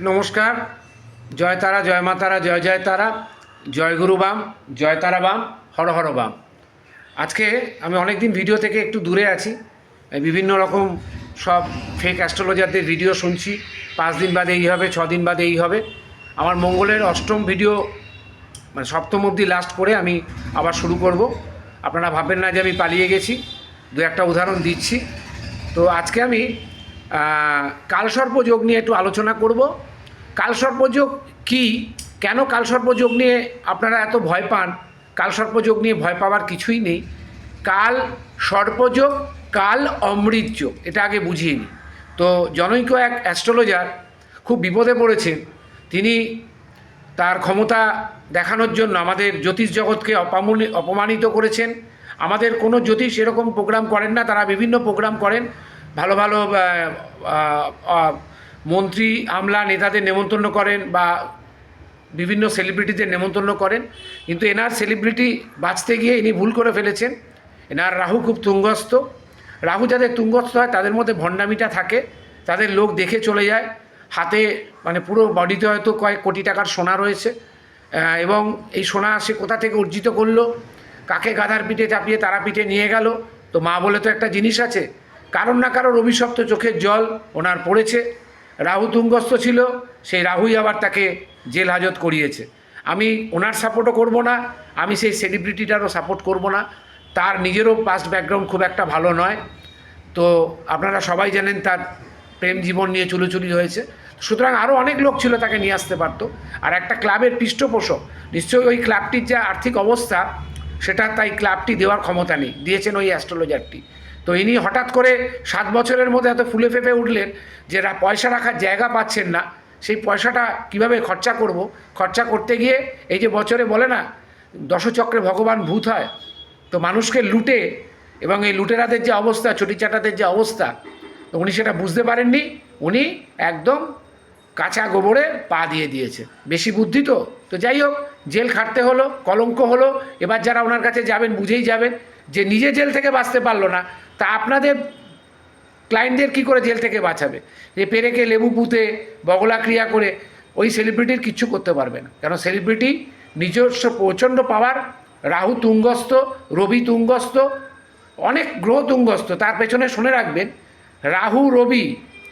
নমস্কার। জয় তারা, জয় মা তারা, জয় জয় তারা, জয় গুরু বাম, জয় তারা বাম, হর হর বাম। আজকে আমি অনেক দিন ভিডিও থেকে একটু দূরে আছি। বিভিন্ন রকম সব ফেক অ্যাস্ট্রোলজারদের ভিডিও শুনছি। পাঁচ দিন বাদে এই হবে, ছ দিন বাদে এই হবে। আমার মঙ্গলের অষ্টম ভিডিও মানে সপ্তম অবধি লাস্ট করে আমি আবার শুরু করব। আপনারা ভাববেন না যে আমি পালিয়ে গেছি। দু একটা উদাহরণ দিচ্ছি। তো আজকে আমি আহ, কালসর্প যোগ নিয়ে একটু আলোচনা করব। কালসর্প যোগ কী? কেন কালসর্প যোগ নিয়ে আপনারা এত ভয় পান? কালসর্প যোগ নিয়ে ভয় পাওয়ার কিছুই নেই। কাল সর্পযোগ কাল অমৃত যোগ এটা আগে বুঝিয়ে নিই। তো জনৈক এক অ্যাস্ট্রোলজার খুব বিপদে পড়েছেন। তিনি তার ক্ষমতা দেখানোর জন্য আমাদের জ্যোতিষ জগৎকে অপামনি অপমানিত করেছেন। আমাদের কোনো জ্যোতিষ এরকম প্রোগ্রাম করেন না তারা বিভিন্ন প্রোগ্রাম করেন। ভালো ভালো মন্ত্রী, আমলা নেতাদের নেমন্তন্ন করেন বা বিভিন্ন সেলিব্রিটিদের নেমন্তন্ন করেন। কিন্তু এনার সেলিব্রিটি বাঁচতে গিয়ে ইনি ভুল করে ফেলেছেন। এনার রাহু খুব তুঙ্গস্থ। রাহু যাদের তুঙ্গস্থ হয়, তাদের মধ্যে ভণ্ডামিটা থাকে। তাদের লোক দেখে চলে যায়। হাতে মানে পুরো বডিতে হয়তো কয়েক কোটি টাকার সোনা রয়েছে। এবং এই সোনা সে কোথা থেকে অর্জিত করল? কাকে গাধার পিঠে চাপিয়ে তারা পিঠে নিয়ে গেল? তো মা বলে তো একটা জিনিস আছে কারণ না কারোর অভিশপ্ত চোখের জল ওনার পড়েছে। রাহু তুঙ্গস্থ ছিল, সেই রাহুই আবার তাকে জেল হাজত করিয়েছে। আমি ওনার সাপোর্টও করব না, আমি সেই সেলিব্রিটিটারও সাপোর্ট করব না। তার নিজেরও পাস্ট ব্যাকগ্রাউন্ড খুব একটা ভালো নয়। তো আপনারা সবাই জানেন তার প্রেম জীবন নিয়ে চুলোচুলি হয়েছে। সুতরাং আরও অনেক লোক ছিল তাকে নিয়ে আসতে পারতো। আর একটা ক্লাবের পৃষ্ঠপোষক, নিশ্চয়ই ওই ক্লাবটির যা আর্থিক অবস্থা, সেটা তাই ক্লাবটি দেওয়ার ক্ষমতা নেই। দিয়েছেন ওই অ্যাস্ট্রোলজারটি তো ইনি হঠাৎ করে সাত বছরের মধ্যে এত ফুলে ফেপে উঠলেন যে পয়সা রাখার জায়গা পাচ্ছেন না। সেই পয়সাটা কীভাবে খরচা করব? খরচা করতে গিয়ে এই যে বছরে বলে না, দশচক্রে ভগবান ভূত হয়, তো মানুষকে লুটে এবং এই লুটেরাদের যে অবস্থা, চটিচাটাদের যে অবস্থা, তো উনি সেটা বুঝতে পারেননি। উনি একদম কাঁচা গোবরে পা দিয়ে দিয়েছে। বেশি বুদ্ধি তো? তো যাই হোক, জেল খাটতে হলো, কলঙ্ক হলো, এবার যারা ওনার কাছে যাবেন, বুঝেই যাবেন। যে নিজে জেল থেকে বাঁচতে পারল না, তা আপনাদের ক্লায়েন্টদের কী করে জেল থেকে বাঁচাবে? যে পেরেকে লেবু পুঁতে বগলা ক্রিয়া করে ওই সেলিব্রিটির কিচ্ছু করতে পারবে না। কারণ সেলিব্রিটি নিজস্ব প্রচণ্ড পাওয়ার রাহু তুঙ্গস্থ, রবি তুঙ্গস্থ, অনেক গ্রহ তুঙ্গস্থ। তার পেছনে শুনে রাখবেন, রাহু, রবি,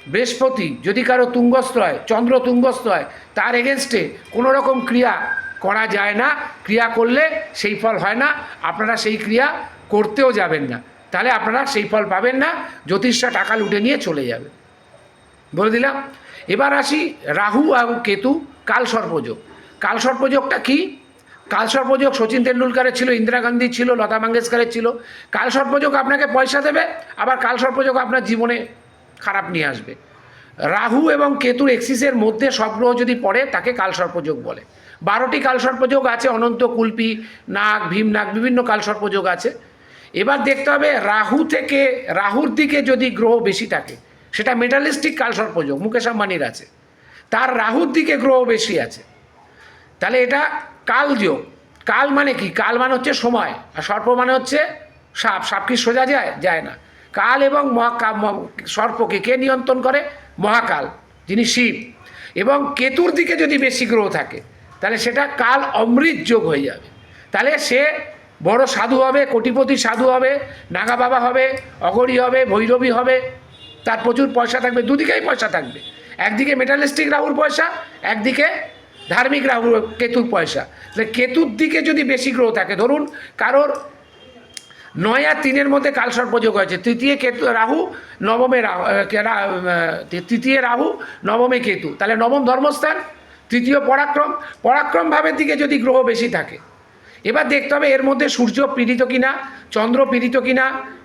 বৃহস্পতি যদি কারও তুঙ্গস্থ হয়, চন্দ্র তুঙ্গস্থ হয়, তার এগেনস্টে কোনো রকম ক্রিয়া করা যায় না। ক্রিয়া করলে সেই ফল হয় না। আপনারা সেই ক্রিয়া করতেও যাবেন না। তাহলে আপনারা সেই ফল পাবেন না, জ্যোতিষরা টাকা লুটে নিয়ে চলে যাবে। বলে দিলাম। এবার আসি রাহু এবং কেতু, কাল সর্পযোগ। কাল সর্পযোগটা কি? কাল সর্পযোগ সচিন তেন্ডুলকারের ছিল, ইন্দিরা গান্ধীর ছিল, লতা মঙ্গেশকরের ছিল। কাল সর্পযোগ আপনাকে পয়সা দেবে, আবার কাল সর্পযোগ আপনার জীবনে খারাপ নিয়ে আসবে। রাহু এবং কেতুর এক্সিসের মধ্যে সব গ্রহ যদি পড়ে, তাকে কাল সর্পযোগ বলে। বারোটি কাল সর্পযোগ আছে, অনন্ত কুলপি, নাগ, ভীম নাগ, বিভিন্ন কাল সর্পযোগ আছে। এবার দেখতে হবে রাহু থেকে, রাহুর দিকে যদি গ্রহ বেশি থাকে, সেটা মেটালিস্টিক কাল সর্পযোগ মুকেশ আম্বানির আছে, তার রাহুর দিকে গ্রহ বেশি আছে। তাহলে এটা কালযোগ কাল মানে কি? কাল মানে হচ্ছে সময়, আর সর্প মানে হচ্ছে সাপ। সাপ কি সোজা যায়? যায় না। কাল এবং মহাকা, ম- সর্পকে কে নিয়ন্ত্রণ করে? মহাকাল, যিনি শিব। এবং কেতুর দিকে যদি বেশি গ্রহ থাকে, তাহলে সেটা কাল অমৃত যোগ হয়ে যাবে। তাহলে সে বড় সাধু হবে কোটিপতি সাধু হবে, নাগা বাবা হবে অগরী হবে, ভৈরবী হবে, তার প্রচুর পয়সা থাকবে, দুদিকেই পয়সা থাকবে। একদিকে মেটালিস্টিক রাহুর পয়সা, একদিকে ধার্মিক রাহু, কেতুর পয়সা। তাহলে কেতুর দিকে যদি বেশি গ্রহ থাকে, ধরুন কারোর নয় আর তিনের মধ্যে কালসর্পযোগ হয়েছে, তৃতীয় কেতু, রাহু, নবমে রাহু তৃতীয় রাহু, নবমে কেতু। তাহলে নবম ধর্মস্থান, তৃতীয় পরাক্রম। পরাক্রম ভাবের দিকে যদি গ্রহ বেশি থাকে এবার দেখতে হবে এর মধ্যে সূর্য পীড়িত কিনা, চন্দ্র পীড়িত কিনা,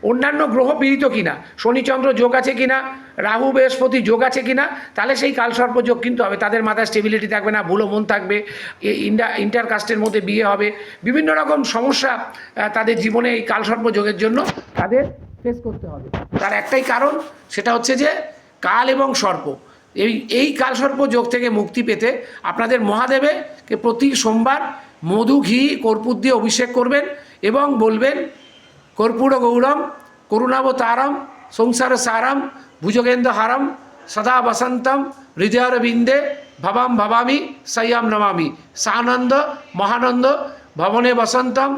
অন্যান্য গ্রহ পীড়িত কিনা শনিচন্দ্র যোগ আছে কিনা, রাহু বৃহস্পতি যোগ আছে কিনা, তাহলে সেই কালসর্প যোগ কিন্তু হবে। তাদের মাথায় স্টেবিলিটি থাকবে না ভুলো মন থাকবে ইন্ডা ইন্টার কাস্টের মধ্যে বিয়ে হবে। বিভিন্ন রকম সমস্যা তাদের জীবনে এই কালসর্প যোগের জন্য তাদের ফেস করতে হবে। তার একটাই কারণ, সেটা হচ্ছে যে কাল এবং সর্প। এই এই কালসর্প যোগ থেকে মুক্তি পেতে আপনাদের মহাদেবে প্রতি সোমবার মধু, ঘি, কর্পূর দিয়ে অভিষেক করবেন এবং বলবেন, কর্পূর গৌরম করুণাবতারম সংসার সারম, ভুজগেন্দ্র হারম, সদা বসন্তম হৃদয়ের বিন্দে ভবাম ভবামি, সয়াম নমামি। সানন্দ, মহানন্দ, ভবনে বসন্তম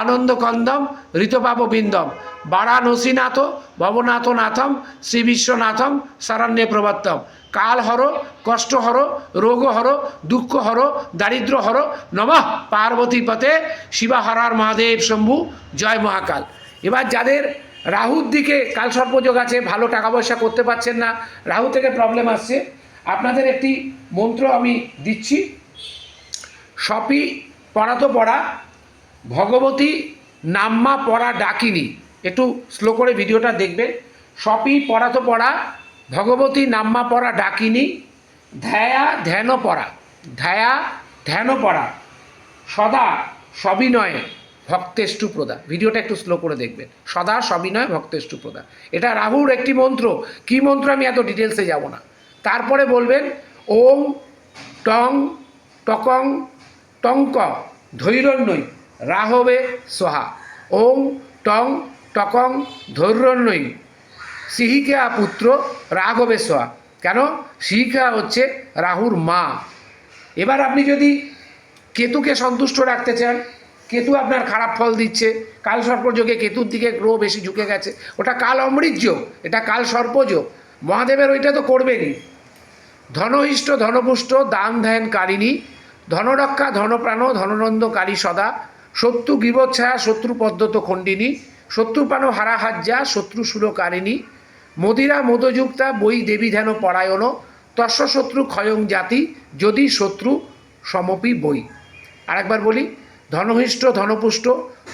আনন্দ কন্দম ঋতপাপ বিন্দম বারাণসীনাথ ভবনাথ নাথম শ্রী বিশ্বনাথম শরণ্যে প্রবর্তম কাল হর, কষ্ট হর, রোগ হর, দুঃখ হর, দারিদ্র হর, নমঃ পার্বতী পতে শিবাহরার মহাদেব শম্ভু, জয় মহাকাল। এবার যাদের রাহুর দিকে কাল সর্পযোগ আছে, ভালো টাকা পয়সা করতে পারছেন না, রাহু থেকে প্রবলেম আসছে। আপনাদের একটি মন্ত্র আমি দিচ্ছি। সপি পড়া তো পড়া, ভগবতী নাম্মা পড়া ডাকিনি। একটু স্লো করে ভিডিওটা দেখবেন সপি পড়া তো পড়া, ভগবতী নাম্মা পড়া ডাকিনি, ধ্যায়া ধ্যান পড়া, ধ্যায়া ধ্যান পড়া, সদা সবিনয়ে ভক্তেষ্টু প্রদা। ভিডিওটা একটু স্লো করে দেখবেন। সদা সবিনয় ভক্তেষ্টু প্রদা। এটা রাহুর একটি মন্ত্র। কি মন্ত্র আমি এত ডিটেলসে যাব না। তারপরে বলবেন, ওম টং টকং টঙ্ক ধৈরণ্যই রাহবে সোহা। ওম টং টকং ধৈর্যন্যই সিহিকা পুত্র রাঘবে সোহা কেন? সিহিকা হচ্ছে রাহুর মা। এবার আপনি যদি কেতুকে সন্তুষ্ট রাখতে চান, কেতু আপনার খারাপ ফল দিচ্ছে কাল সর্পযোগে কেতুর দিকে গ্রহ বেশি ঝুঁকে গেছে, ওটা কাল অমৃত যোগ এটা কাল সর্পযোগ। মহাদেবের ওইটা তো করবেনই। ধনহিষ্ট, ধনপুষ্ট, দান ধ্যান কারিণী, ধনরক্ষা, ধনপ্রাণ ধননন্দকারী সদা, শত্রু গিবচ্ছায়া শত্রু পদ্ধত খণ্ডিনী শত্রুপান হারাহাজ্যা শত্রু সুরকারিণী মদিরা মদযুক্তা বই দেবী ধ্যান পরায়ণ। তস্য শত্রু ক্ষয়ং জাতি, যদি শত্রু সমপি বই আরেকবার বলি, ধনহিষ্ট, ধনপুষ্ট,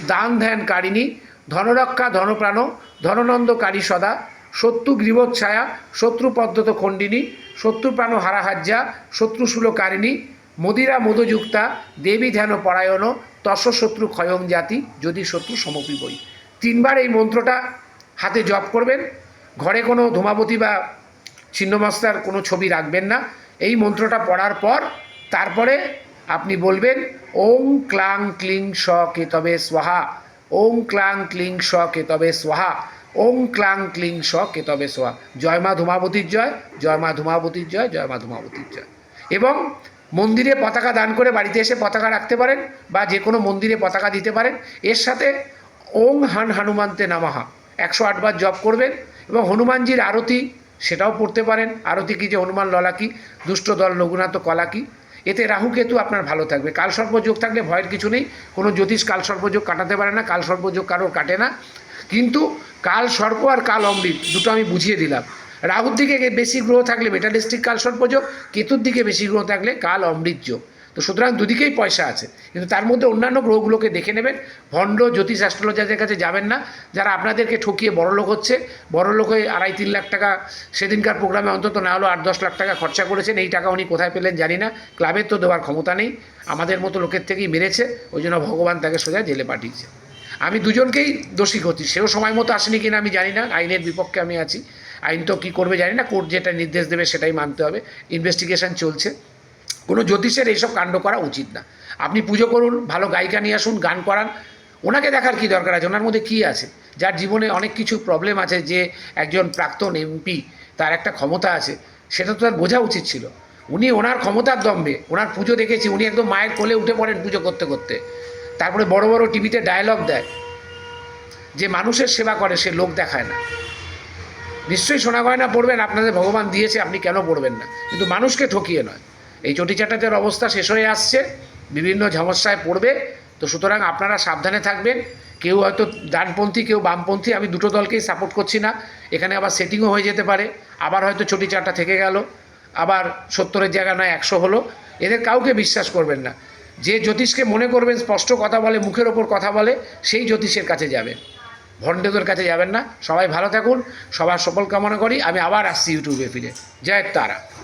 দান ধ্যান কারিণী, ধনরক্ষা, ধনপ্রাণ ধননন্দকারী সদা, শত্রু গ্রীবোচ্ছায়া শত্রু পদ্ধত খণ্ডিনী, শত্রু প্রাণ হারাহাজ্যা শত্রু সুলকারিণী মদিরা মধুযুক্তা দেবী ধ্যান পরায়ণ, তস্য শত্রু ক্ষয়ং জাতি, যদি শত্রু সমপি বই তিনবার এই মন্ত্রটা হাতে জপ করবেন। ঘরে কোনো ধূমাবতী বা ছিন্নমস্তার কোনো ছবি রাখবেন না। এই মন্ত্রটা পড়ার পর তারপরে আপনি বলবেন, ওং ক্লাং ক্লিং স কেতবে স্বাহা। ওং ক্লাং ক্লিং স কেতবে স্বাহা। ওং ক্লাং ক্লিং স কেতবে স্বাহা। জয় মা ধূমাবতীর জয় জয় মা ধূমাবতীর জয় জয় মা ধূমাবতীর জয়। এবং মন্দিরে পতাকা দান করে বাড়িতে এসে পতাকা রাখতে পারেন বা যে কোনো মন্দিরে পতাকা দিতে পারেন। এর সাথে ওং হান হানুমান্তে নামাহা। একশো আটবার জপ করবেন এবং হনুমানজির আরতি, সেটাও পড়তে পারেন। আরতি কি যে হনুমান ললাকি, দুষ্ট দল রঘুনাথ কলাকি, এতে রাহু কেতু আপনার ভালো থাকবে। কাল সর্পযোগ থাকলে ভয়ের কিছু নেই, কোনো জ্যোতিষ কাল সর্পযোগ কাটাতে পারে না, কাল সর্পযোগ কারোর কাটে না। কিন্তু কাল সর্প আর কাল অমৃত, দুটো আমি বুঝিয়ে দিলাম। রাহুর দিকে বেশি গ্রহ থাকলে মেটালিস্টিক কাল সর্পযোগ, কেতুর দিকে বেশি গ্রহ থাকলে কাল অমৃত যোগ। তো সুতরাং দুদিকেই পয়সা আছে। কিন্তু তার মধ্যে অন্যান্য গ্রহগুলোকে দেখে নেবেন। ভণ্ড জ্যোতিষ অ্যাস্ট্রোলজারদের কাছে যাবেন না। যারা আপনাদেরকে ঠকিয়ে বড় লোক হচ্ছে, বড় লোক হয়ে আড়াই তিন লাখ টাকা সেদিনকার প্রোগ্রামে অন্তত না হলেও আট, দশ লাখ টাকা খরচা করেছেন, এই টাকা উনি কোথায় পেলেন জানি না। ক্লাবের তো দেওয়ার ক্ষমতা নেই। আমাদের মতো লোকের থেকেই মেরেছে। ওই জন্য ভগবান তাকে সোজা জেলে পাঠিয়েছে। আমি দুজনকেই দোষী করছি। সেও সময় মতো আসেনি কিনা আমি জানি না। আইনের বিপক্ষে আমি আছি। আইন তো কী করবে জানি না। কোর্ট যেটা নির্দেশ দেবে সেটাই মানতে হবে। ইনভেস্টিগেশন চলছে। কোনো জ্যোতিষের এইসব কাণ্ড করা উচিত না। আপনি পুজো করুন, ভালো গায়িকা নিয়ে আসুন, গান করান, ওনাকে দেখার কি দরকার আছে? ওনার মধ্যে কী আছে? যার জীবনে অনেক কিছু প্রবলেম আছে যে একজন প্রাক্তন এমপি তার একটা ক্ষমতা আছে, সেটা তো তার বোঝা উচিত ছিল। উনি ওনার ক্ষমতার দম্বে ওনার পুজো দেখেছি, উনি একদম মায়ের কোলে উঠে পড়েন পুজো করতে করতে। তারপরে বড় বড় টিভিতে ডায়লগ দেয়। যে মানুষের সেবা করে, সে লোক দেখায় না। নিশ্চয়ই সোনা গয়না পড়বেন, আপনাদের ভগবান দিয়েছে, আপনি কেন পড়বেন না? কিন্তু মানুষকে ঠকিয়ে নয়। এই চটিচাটাতের অবস্থা শেষ হয়ে আসছে, বিভিন্ন সমস্যায় পড়বে, তো সুতরাং আপনারা সাবধানে থাকবেন। কেউ হয়তো ডানপন্থী, কেউ বামপন্থী, আমি দুটো দলকেই সাপোর্ট করছি না। এখানে আবার সেটিংও হয়ে যেতে পারে। আবার হয়তো চটি চাটা থেকে গেল, আবার সত্তরের জায়গা নয়, একশো হলো। এদের কাউকে বিশ্বাস করবেন না। যে জ্যোতিষকে মনে করবেন, স্পষ্ট কথা বলে, মুখের ওপর কথা বলে, সেই জ্যোতিষের কাছে যাবেন। ভণ্ডদের কাছে যাবেন না। সবাই ভালো থাকুন, সবার সফল কামনা করি। আমি আবার আসছি ইউটিউবে ফিরে। জয় তারা।